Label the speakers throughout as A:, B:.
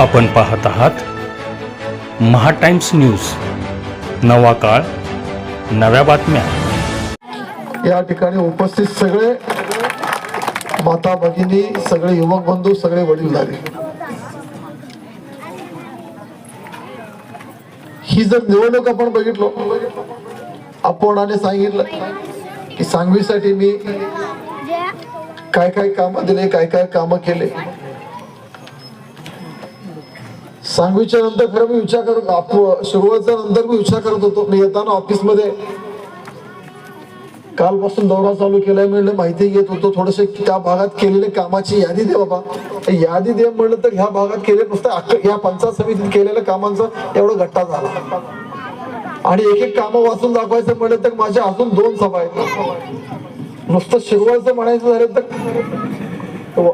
A: आपण पाहत आहात महाटाइम्स न्यूज. नवा काळ नव्या बातम्या.
B: या ठिकाणी उपस्थित सगळे माता भगिनी सगळे युवक बंधू सगळे वडीलधारी ही जर निवडणूक आपण बघितलो अपोणाने सांगितलं की सांगवीसाठी मी काय काय काम दिले काय काय काम केले सांगवीच्या नंतर खरं मी विचार करत आप- सुरुवातीच्या नंतर मी विचार करत होतो. मी येताना ऑफिसमध्ये कालपासून दौरा चालू केलाय म्हणलं माहिती घेत होतो. थोडस त्या भागात केलेले कामाची यादी दे बाबा. यादी दे म्हणलं तर ह्या भागात केले नुसतं या पंचायत समितीत केलेल्या कामांचा एवढा घट्टा झाला. आणि एक एक कामं वाचून दाखवायचं म्हणलं तर माझ्या अजून दोन सभा आहेत. नुसतं शिरवायचं म्हणायचं झालं तर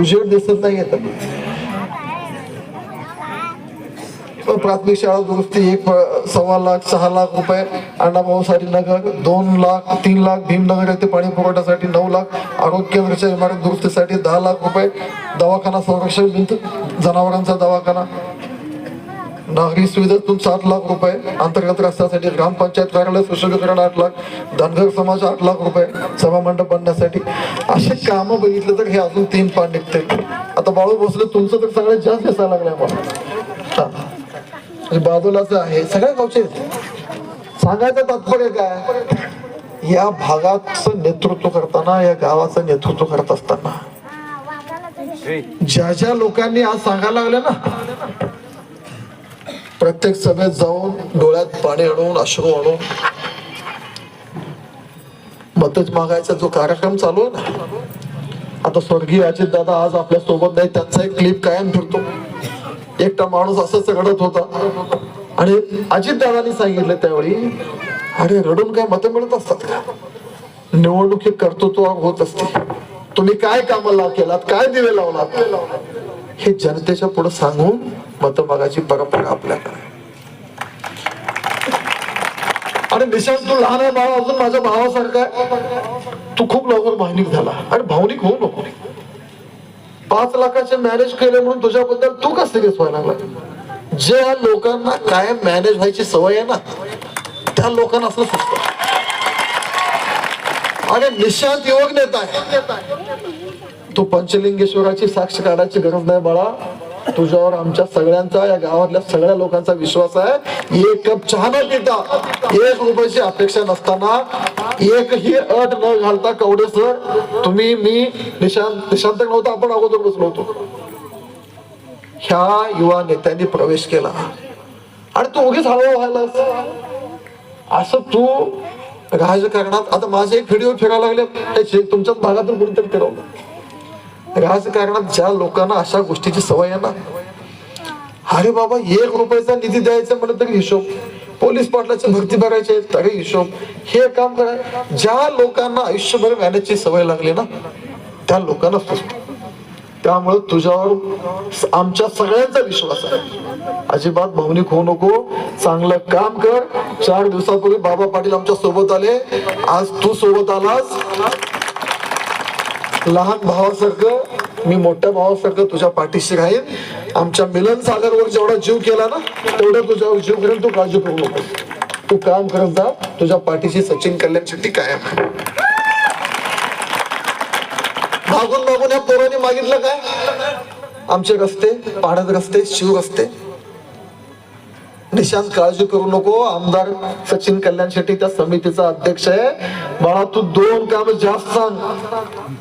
B: उजेड दिसत नाही येत प्राथमिक शाळा दुरुस्ती एक सव्वा लाख सहा लाख रुपये अण्णाभाऊसाठी नगर दोन लाख तीन लाख भीमनगर येथे पाणी पुरवठ्यासाठी नऊ लाख आरोग्य केंद्राच्या इमारत दुरुस्तीसाठी दहा लाख रुपये दवाखाना संरक्षण भिंत जनावरांचा दवाखाना. नागरी सुविधेतून सात लाख रुपये अंतर्गत रस्त्यासाठी ग्रामपंचायत कार्यालय सुशोभीकरण आठ लाख धनगर समाज आठ लाख रुपये सभा मंडप बांधण्यासाठी असे कामं बघितलं तर हे अजून तीन पान निघते आता बाळू भोसले तुमचं तर सगळ्यात जास्त दिसायला लागलंय मला. म्हणजे बाजूलाच आहे. सगळ्या गावचे सांगायचं तात्पर्य काय? या भागाचं नेतृत्व करताना या गावाचं नेतृत्व करत असताना ज्या ज्या लोकांनी आज सांगायला लागले ना प्रत्येक सभेत जाऊन डोळ्यात पाणी आणून अश्रू आणून मतच मागायचा जो कार्यक्रम चालू आहे ना आता स्वर्गीय अजित दादा आज आपल्यासोबत नाही त्यांचा एक क्लिप कायम फिरतो. एकटा माणूस असंच रडत होता. आणि अजित दादानी सांगितलं त्यावेळी अरे रडून काय मतं मिळत असतात का? निवडणूक हे कर्तृत्व होत असते. तुम्ही काय कामाला केलात? काय दिवे लावलात? हे जनतेच्या पुढे सांगून मत मागायची परंपरा आपल्याकडे अरे आणि निशांत तू लहान आहे बाळा अजून माझ्या भावासारखा आहे. तू खूप लवकर भावनिक झाला. आणि भावनिक होऊ नको. पाच लाखाचे मॅनेज केले म्हणून तुझ्याबद्दल तू का सिरियस व्हायला लागला? ज्या लोकांना कायम मॅनेज व्हायची सवय आहे ना त्या लोकांना असं सुचत. आणि निशांत योग नेता आहे. तू पंचलिंगेश्वराची साक्ष काढायची गरज नाही बाळा. तुझ्यावर आमच्या सगळ्यांचा या गावातल्या सगळ्या लोकांचा विश्वास आहे. एक कप चहा न पिता एक रुपयाची अपेक्षा नसताना एकही अट न घालता कवडे सर तुम्ही मी निशांत निशांत नव्हता आपण अगोदर बसलो होतो. ह्या युवा नेत्यांनी प्रवेश केला. आणि तू उगीच हळू व्हायला असं तू राजकारणात आता माझे एक व्हिडिओ फिरायला लागले. त्याचे तुमच्याच भागातून कोणीतरी फिरवलं. राजकारणात ज्या लोकांना अशा गोष्टीची सवय आहे ना अरे बाबा एक रुपयाचा निधी द्यायचा म्हणलं तरी हिशोब. पोलीस पाटलाची भरती भरायची आहे तरी हिशोब. हे काम करा ज्या लोकांना आयुष्यभर मॅनेजची सवय लागली ना त्या लोकांना सुचतो त्यामुळे तुझ्यावर आमच्या सगळ्यांचा विश्वास आहे. अजिबात भावनिक होऊ नको चांगलं काम कर. चार दिवसापूर्वी बाबा पाटील आमच्यासोबत आले. आज तू सोबत आलास. लहान भावासारखं मी मोठ्या भावासारखं तुझ्या पाठीशी राहील आमच्या मिलन सागरवर जेवढा जीव केला ना तेवढा तुझ्यावर जीव करेल तू काळजी करू नको तू काम करत जा तुझ्या पाठीशी सचिन कल्याण शेट्टी कायम आहे. मागून मागून या पोरांनी मागितलं काय? आमचे रस्ते पाण्यात रस्ते शिव रस्ते. निशांत काळजी करू नको. आमदार सचिन कल्याण शेट्टी त्या समितीचा अध्यक्ष आहे. बाळा तू दोन काम जास्त सांग.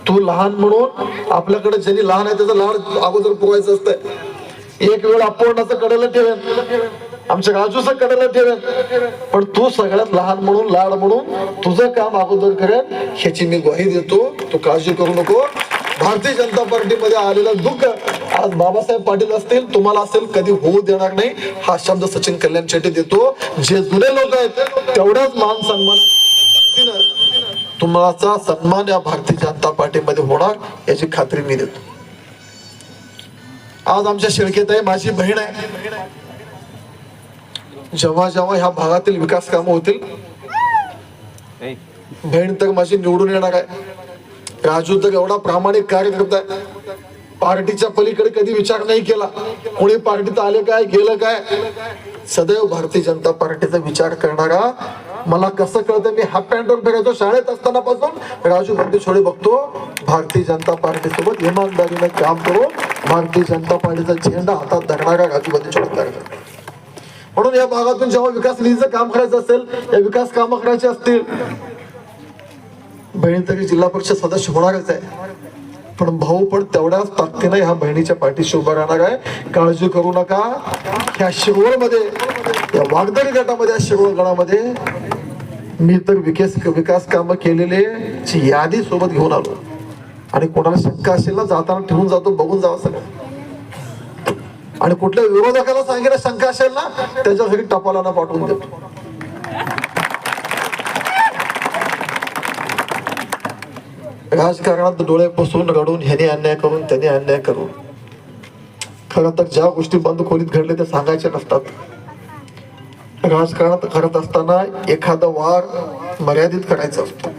B: तू लहान म्हणून आपल्याकडे ज्यांनी लहान आहे त्याचं लहान अगोदर पुरवायचं असतंय. एक वेळ अपूर्णाचं कडेला ठेवेन. आमच्या राजूचं कडेला ठेवेन. पण तू सगळ्यात लहान म्हणून लाड म्हणून तुझं काम अगोदर करेन. ह्याची मी ग्वाही देतो. तू काळजी करू नको. भारतीय जनता पार्टीमध्ये आलेलं दुःख आज बाबासाहेब पाटील असतील तुम्हाला असेल कधी होऊ देणार नाही. हा शब्द सचिन कल्याण शेट्टी देतो. जे जुने लोक आहेत तेवढाच मान सन्मान तुम्हाला सन्मान या भारतीय जनता पार्टीमध्ये होणार याची खात्री मी देतो. आज आमच्या शेळकेत आहे माझी बहीण आहे. जेव्हा जेव्हा ह्या भागातील विकास कामं होतील बहीण तर माझी निवडून येणार आहे. राजू तर एवढा प्रामाणिक कार्य आहे. पार्टीच्या पलीकडे कधी विचार नाही केला. कोणी पार्टीत आले काय गेलं काय? सदैव भारतीय जनता पार्टीचा विचार करणारा. मला कसं कळतं मी हाफ पॅन्टवर फिरायचो शाळेत असताना पासून राजू बंदी छोडे बघतो. भारतीय जनता पार्टी सोबत इमानदारीने काम करून भारतीय जनता पार्टीचा झेंडा हातात धरणारा राजू बंदी छोडे कार्यकर्ता म्हणून या भागातून जेव्हा विकास निधीचं काम करायचं असेल या विकास कामं करायची असतील बहिणी तरी जिल्हा परिषद सदस्य होणारच आहे. पण भाऊ पण तेवढ्याच ताकदीने ह्या बहिणीच्या पाठीशी उभा राहणार आहे. काळजी करू नका. ह्या शिरवळमध्ये या वागदरी गटामध्ये या शिरवळ गणामध्ये मी तर विकास विकास कामं केलेले ची यादी सोबत घेऊन आलो. आणि कोणाला शंका असेल ना जाताना ठेवून जातो बघून जावं सगळं. आणि कुठल्या विरोधकाला सांगितलं शंका असेल ना त्याच्यासाठी टपालाना पाठवून देतो. राजकारणात डोळे पुसून रडून ह्याने अन्याय करून त्याने अन्याय करून. खरं तर ज्या गोष्टी बंद खोलीत घडले त्या सांगायच्या नसतात. राजकारणात करत असताना एखादा वार मर्यादित करायचा असतो.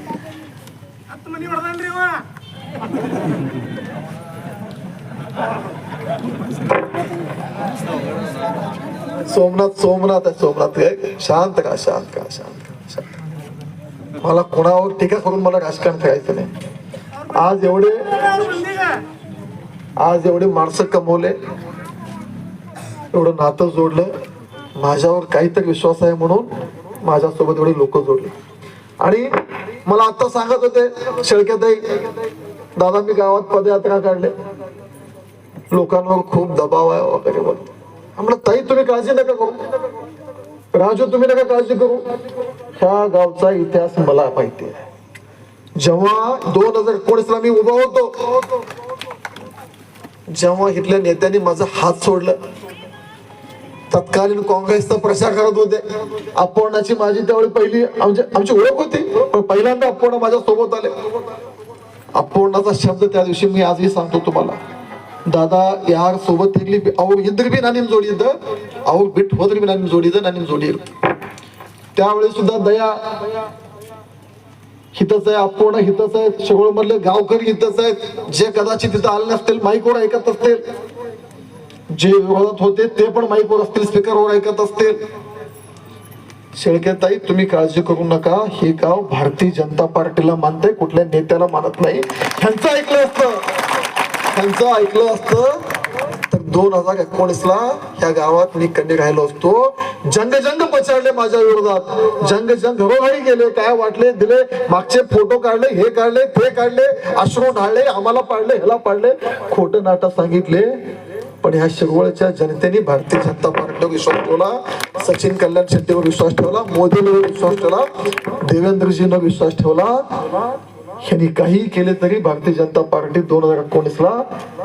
B: सोमनाथ सोमनाथ आहे सोमनाथ. काय शांत का शांत का शांत का शांत मला कोणावर टीका करून मला राजकारण करायचं नाही. आज एवढे आज एवढे माणसं कमवले एवढं नातं जोडलं माझ्यावर काहीतरी विश्वास आहे म्हणून माझ्यासोबत एवढे लोक जोडले. आणि मला आता सांगत होते शेळकेताई दादा मी गावात पदयात्रा काढले. लोकांवर खूप दबाव आहे वगैरे बोलतो म्हणलं ताई तुम्ही काळजी नका करू. राजू तुम्ही नका काळजी करू. ह्या गावचा इतिहास मला माहिती आहे. जेव्हा दोन हजार एकोणीसला मी उभा होतो जेव्हा इथल्या नेत्यांनी माझा हात सोडला तत्कालीन काँग्रेसचा प्रचार करत होते. अपोर्णाची माझी त्यावेळी पहिली आमची ओळख होती पण पहिल्यांदा अपोर्ण माझ्या सोबत आले. अपोर्णाचा शब्द त्या दिवशी मी आजही सांगतो तुम्हाला. दादा यार सोबत निघली अहो इंद्र बी नानीम जोडी अहो बीट होत बी नानीम जोडी नानीम जोडी त्यावेळी सुद्धा दया हितच आहे अपूर्ण हितच आहे शेवळ मधले गावकरी हितच आहेत. जे कदाचित तिथं आले नसतील माईकवर ऐकत असतील. जे विरोधात होते ते पण माईकवर असतील स्पीकरवर ऐकत असतील. शेळकेताई तुम्ही काळजी करू नका. हे गाव भारतीय जनता पार्टीला मानते कुठल्या नेत्याला मानत नाही. ह्यांचं ऐकलं असतं. ह्यांचं ऐकलं असतं. दोन हजार एकोणीसला ह्या गावात मी कन्या राहिलो असतो. जंग जंग पचारले माझ्या विरोधात. जंग जंग घरोघरी गेले. काय वाटले? दिले. मागचे फोटो काढले हे काढले ते काढले अश्रू ढाळले आम्हाला पाडले ह्याला पाडले. खोटं नाटक सांगितले. पण ह्या शिरवळच्या जनतेने भारतीय जनता पार्टीवर विश्वास ठेवला. सचिन कल्याण शेट्टीवर विश्वास ठेवला. मोदींवर विश्वास ठेवला. देवेंद्रजीनं विश्वास ठेवला. यांनी काही केले तरी भारतीय जनता पार्टी दोन हजार एकोणीस ला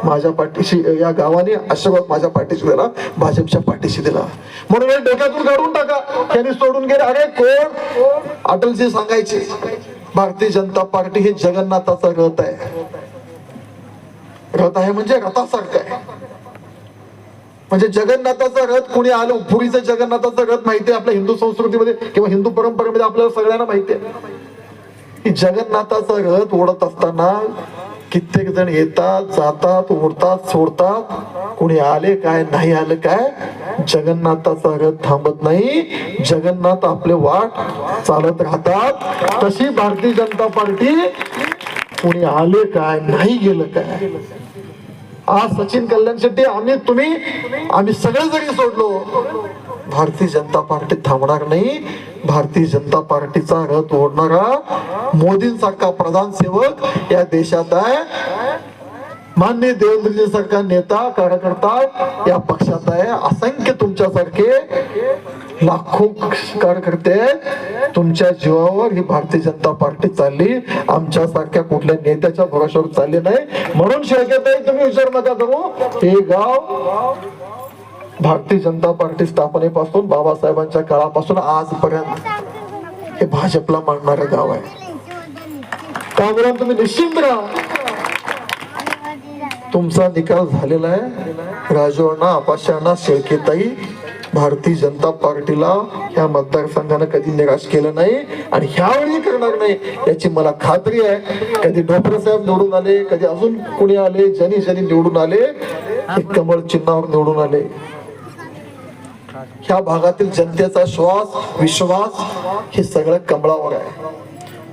B: माझ्या पाठीशी या गावाने आशीर्वाद माझ्या पाठीशी दिला भाजपच्या पाठीशी दिला. म्हणून हे डोक्यातून काढून टाका. त्यांनी सोडून गेले. अरे कोण? अटलजी सांगायचे. भारतीय जनता पार्टी हे जगन्नाथाचा रथ आहे. रथ आहे म्हणजे रथासारखं आहे. म्हणजे जगन्नाथाचा रथ कुणी आलं? पुरीचं जगन्नाथाचा रथ माहिती आहे आपल्या हिंदू संस्कृतीमध्ये किंवा हिंदू परंपरेमध्ये आपल्याला सगळ्यांना माहिती आहे. की जगन्नाथाचा रथ ओढत असताना कित्येक जण येतात जातात ओढतात सोडतात. कोणी आले काय नाही आलं काय? जगन्नाथाचा रथ थांबत नाही. जगन्नाथ आपले वाट चालत राहतात. तशी भारतीय जनता पार्टी कोणी आले काय नाही गेलं काय? आज सचिन कल्याण शेट्टी आम्ही तुम्ही आम्ही सगळे जरी सोडलो. भारतीय जनता पार्टी थांबणार नाही. भारतीय जनता पार्टीचा रथ ओढणारा मोदींसारखा प्रधान सेवक या देशात आहे. मान्य देवेंद्रजी सारखा नेता कार्यकर्ता या पक्षात आहे. असंख्य तुमच्यासारखे लाखो कार्यकर्ते तुमच्या जीवावर ही भारतीय जनता पार्टी चालली. आमच्या सारख्या कुठल्या नेत्याच्या भरोशावर चालली नाही. म्हणून शेळकेताई तुम्ही विचार नका करू. हे गाव भारतीय जनता पार्टी स्थापनेपासून बाबासाहेबांच्या काळापासून आजपर्यंत हे भाजपला मांडणारं गाव आहे. त्यामुळे तुम्ही निश्चिंत राहा. तुमचा निकाल झालेला आहे. राजू अण्णा शेळकेताई भारतीय जनता पार्टीला ह्या मतदारसंघानं कधी निराश केलं नाही आणि ह्यावेळी करणार नाही याची मला खात्री आहे. कधी डॉक्टर साहेब निवडून आले कधी अजून कुणी आले ज्यांनी ज्यांनी निवडून आले कमळ चिन्हावर निवडून आले. ह्या भागातील जनतेचा श्वास विश्वास हे सगळं कमळावर आहे.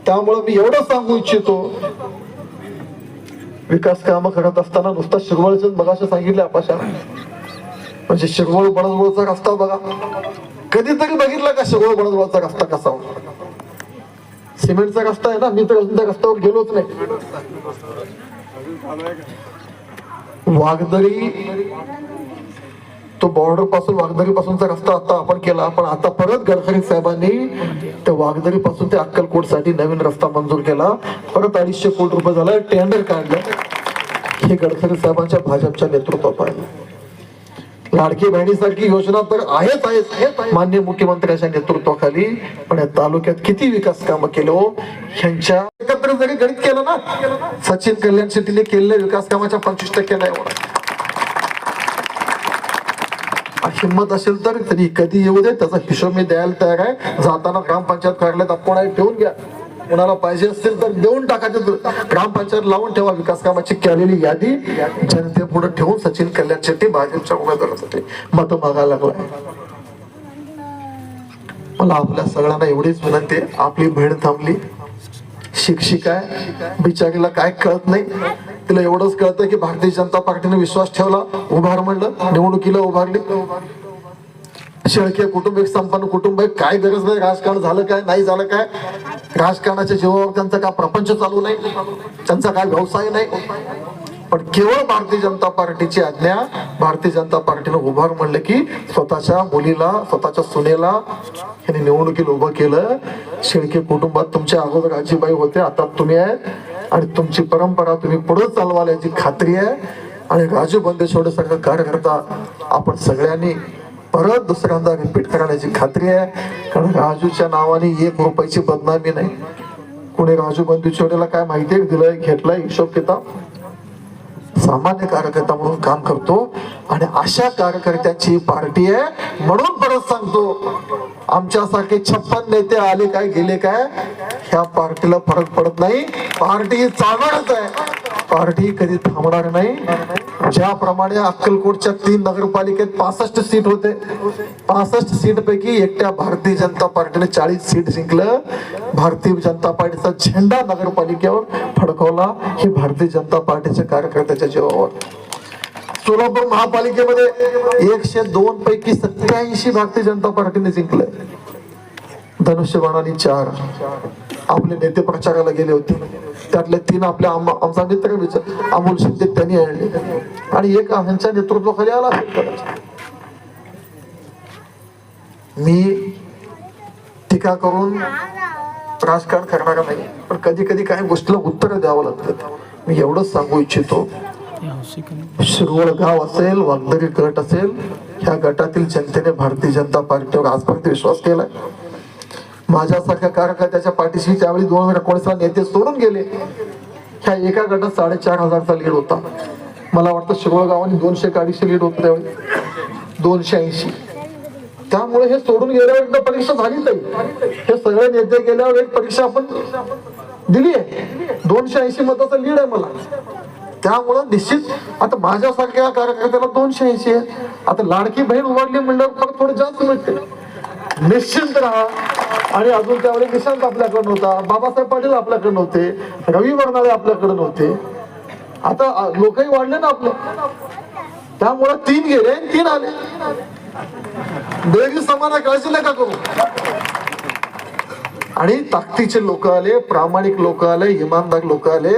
B: त्यामुळे मी एवढं सांगू इच्छितो विकास कामं करत असताना नुसता शिरवळच बघाशा सांगितले आपाशा म्हणजे शिरवळ बनसवळचा रस्ता बघा. कधीतरी बघितला का शिरवळ बनसवळचा रस्ता कसा होता? सिमेंटचा रस्ता आहे ना मी तर अजून त्या रस्त्यावर गेलोच नाही. वाघदरी तो बॉर्डरपासून वाघदरी पासूनचा रस्ता आता आपण केला पण आता परत गडकरी साहेबांनी त्या वाघदरी पासून ते अक्कलकोटसाठी नवीन रस्ता मंजूर केला. परत अडीचशे कोटी रुपये झाला टेंडर काढलं. हे गडकरी साहेबांच्या भाजपच्या नेतृत्वात आहे लाडकी बहिणीसारखी योजना तर आहेच आहेच मान्य मुख्यमंत्र्यांच्या नेतृत्वाखाली पण या तालुक्यात किती विकास कामं केलो हो? ह्यांच्या एकत्र जरी गणित केलं ना सचिन कल्याण शेट्टीने केलेल्या विकास कामाच्या पंचवीस टक्के नाही होणार. हिंमत असेल तर तरी कधी येऊ दे त्याचा हिशोब मी द्यायला तयार आहे. जाताना ग्रामपंचायत कार्यालयात आपण ठेवून घ्या. कोणाला पाहिजे असेल तर देऊन टाकायचं ग्रामपंचायत लावून ठेवा विकास कामाची केलेली यादी. जनतेपुढे ठेवून सचिन कल्याण शेट्टी भाजपच्या उमेदवारासाठी मत मागायला लागलाय. मला आपल्या सगळ्यांना एवढीच विनंती आपली बहीण थांबली. शिक्षिका आहे. बिचारीला काय कळत नाही. तिला एवढंच कळतं की भारतीय जनता पार्टीने विश्वास ठेवला उभार म्हणलं निवडणुकीला उभारली. शेळके कुटुंब एक संपन्न कुटुंब आहे. काय गरज नाही राजकारण झालं काय नाही झालं काय. राजकारणाच्या जीवावर त्यांचा काय प्रपंच चालू नाही. त्यांचा काय व्यवसाय नाही. पण केवळ भारतीय जनता पार्टीची आज्ञा भारतीय जनता पार्टीनं उभार म्हणलं की स्वतःच्या मुलीला स्वतःच्या सुनेला यांनी निवडणुकीला उभं केलं. शेळके कुटुंबात तुमच्या अगोदर आजीबाई होते आता तुम्ही आहेत आणि तुमची परंपरा तुम्ही पुढे चालवाल याची खात्री आहे. आणि राजू बंदेशोडे सारखा कार्यकर्ता आपण सगळ्यांनी परत दुसऱ्यांदा रिपीट करण्याची खात्री आहे. कारण राजूच्या नावाने एक रुपयाची बदनामी नाही. कुणी राजू बंधू छोडेला काय माहिती दिलंय घेतलंय हिशोब किताब? सामान्य कार्यकर्ता म्हणून काम करतो आणि अशा कार्यकर्त्याची पार्टी आहे म्हणून परत सांगतो आमच्यासारखे छप्पन नेते आले काय गेले काय ह्या पार्टीला फरक पडत नाही. पार्टी चालणारच आहे. पार्टी कधी थांबणार नाही. ज्याप्रमाणे अक्कलकोटच्या तीन नगरपालिकेत पासष्ट सीट होते. पासष्ट सीट पैकी एकट्या भारतीय जनता पार्टीने चाळीस सीट जिंकलं. भारतीय जनता पार्टीचा झेंडा नगरपालिकेवर फडकवला. हे भारतीय जनता पार्टीच्या कार्यकर्त्याच्या जीवावर. सोलापूर महापालिकेमध्ये एकशे दोन पैकी सत्याऐंशी भारतीय जनता पार्टीने जिंकलं. धनुष्यबाणाने चार. आपले नेते प्रचाराला गेले होते. त्यातले तीन आपल्या आमचा मित्र विचार अमोल शिंदे त्यांनी आणले. आणि एक ह्यांच्या नेतृत्वाखाली आला असेल मी टीका करून राजकारण करणारा नाही पण कधी कधी काही गोष्टीला उत्तर द्यावं लागतं मी एवढंच सांगू इच्छितो. शिरवळ गाव असेल वांदरी गट असेल ह्या गटातील जनतेने भारतीय जनता पार्टीवर आजपर्यंत विश्वास केलाय. माझ्यासारख्या कार्यकर्त्याच्या पाठीशी त्यावेळी दोन हजार एकोणीसला नेते सोडून गेले ह्या एका गटात साडेचार हजारचा लीड होता. मला वाटतं शिरोळ गावाने दोनशे अडीचशे लीड होतं त्यावेळी. दोनशे ऐंशी. त्यामुळे हे सोडून गेल्यावर एकदा परीक्षा झाली नाही. हे सगळे नेते गेल्यावर एक परीक्षा आपण दिली आहे. दोनशे ऐंशी मताचा लीड आहे मला. त्यामुळं निश्चित आता माझ्यासारख्या कार्यकर्त्याला दोनशे ऐंशी आहे. आता लाडकी बहीण उभारली म्हणल्यावर परत थोडं जास्त मिळते. निश्चिंत राहा. आणि अजून त्यावेळी निशांत आपल्याकडे नव्हता बाबासाहेब पाटील आपल्याकडे नव्हते रवी वर्णाळे आपल्याकडे नव्हते. आता लोकही वाढले ना आपले. त्यामुळे तीन गेले आणि तीन आले. बेगी समाना काळजी नका करू? आणि ताकदीचे लोक आले प्रामाणिक लोक आले इमानदार लोक आले.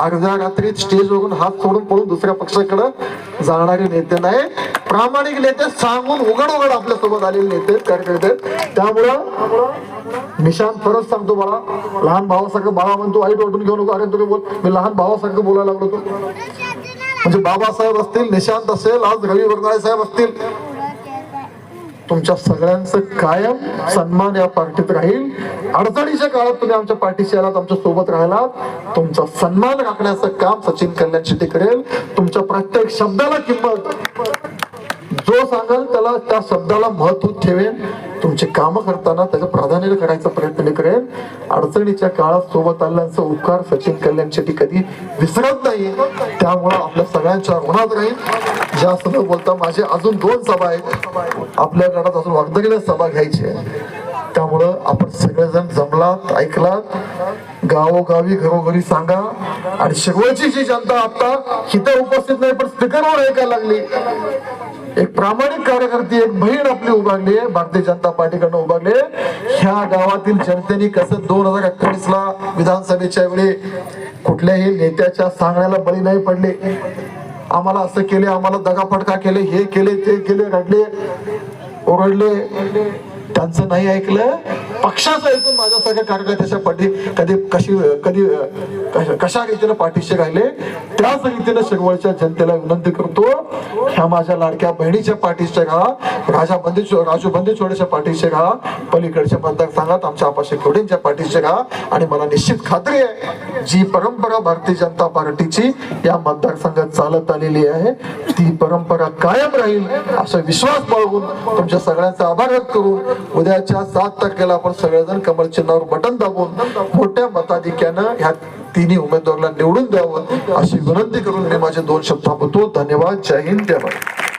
B: अर्ध्या स्टेज स्टेजवरून हात सोडून पळून दुसऱ्या पक्षाकडे जाणारे नेते नाही. प्रामाणिक नेते सांगून उघड उघड आपल्यासोबत आलेले नेते कार्यकर्ते त्यामुळं निशांत परत सांगतो मला. लहान भावासारखं बाळा म्हणतो वाईट वाटून घेऊ नको. अरे तुम्ही बोल मी लहान भावासारखं बोलायला लागलो म्हणजे बाबासाहेब असतील निशांत असेल आज रवी वर्नाळे साहेब असतील. तुमच्या सगळ्यांचं कायम सन्मान या पार्टीत राहील. अडचणीच्या काळात तुम्ही आमच्या पार्टीशी आलात आमच्यासोबत राहिलात. तुमचा सन्मान राखण्याचं काम सचिन कल्याण शेट्टी करेल. तुमच्या प्रत्येक शब्दाला किंमत. जो सांगाल त्याला त्या शब्दाला महत्त्व ठेवेल तुमचे काम करताना त्याचं प्राधान्य करायचा प्रयत्न मी करेन. अडचणीच्या काळात सोबत आल्याचा उपकार सचिन कल्याण शेट्टी कधी विसरत नाही त्यामुळं आपल्या सगळ्यांच्या ऋणात राहील. जास्त बोलता माझे अजून दोन सभा आहेत. आपल्या गटात अजून वागदगीला सभा घ्यायची आहे. त्यामुळं आपण सगळेजण जमलात ऐकलात. गावोगावी घरोघरी सांगा. आणि शेवटची जी जनता आता इथं उपस्थित नाही पण स्पीकरवर ऐकायला लागली. एक प्रामाणिक कार्यकर्ती एक बहीण आपली उभारली आहे. भारतीय जनता पार्टीकडनं उभारली ह्या गावातील जनतेने कसं दोन हजार अठ्ठावीस ला विधानसभेच्या वेळी कुठल्याही नेत्याच्या सांगण्याला बळी नाही पडले. आम्हाला असं केले आम्हाला दगाफटका केले हे केले ते केले रडले ओरडले. त्यांचं नाही ऐकलं पक्षाचं ऐकून माझ्यासारख्या कार्यकर्त्याच्या पाठी कधी कशी कधी कशा- रीतीनं रीतीने पाठीशी राहिले त्याच रीतीनं शिरवळच्या जनतेला विनंती करतो ह्या माझ्या लाडक्या बहिणीच्या पाठीशी राहा राजा बंदी राजू बंदेचोडेच्या पाठीशी राहा पलीकडच्या मतदारसंघात आमच्या आपाशी खेवडेंच्या पाठीशी राहा आणि मला निश्चित खात्री आहे जी परंपरा भारतीय जनता पार्टीची या मतदारसंघात चालत आलेली आहे ती परंपरा कायम राहील असा विश्वास बाळगून तुमच्या सगळ्यांचा आभार व्यक्त करून उद्याच्या सात तारखेला आपण सगळेजण कमल चिन्हावर बटन दाबून मोठ्या मताधिक्यानं ह्या तिन्ही उमेदवाराला निवडून द्यावं अशी विनंती करून मी माझे दोन शब्द थांबवतो. धन्यवाद. जय हिंद. जय भारत.